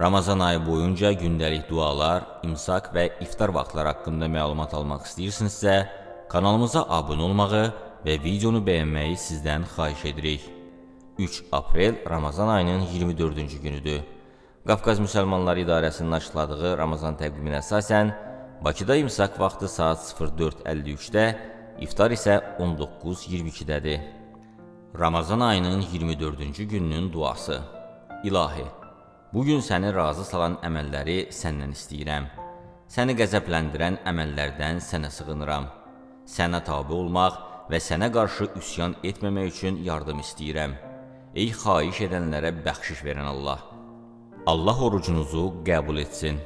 Ramazan ayı boyunca gündəlik dualar, imsak və iftar vaxtları haqqında məlumat almaq istəyirsinizsə, kanalımıza abunə olmağı və videonu bəyənməyi sizdən xahiş edirik. 3 aprel Ramazan ayının 24-cü günüdür. Qafqaz Müsəlmanları İdarəsinin açıqladığı Ramazan təqviminə əsasən Bakıda imsak vaxtı saat 04:53-də, iftar isə 19:22-dədir. Ramazan ayının 24-cü gününün duası. İlahi, bu gün səni razı salan əməlləri səndən istəyirəm. Səni qəzəbləndirən əməllərdən sənə sığınıram. Sənə tabe olmaq və sənə qarşı üsyan etməmək üçün yardım istəyirəm. Ey xahiş edənlərə bəxşiş verən Allah. Allah orucunuzu qəbul etsin.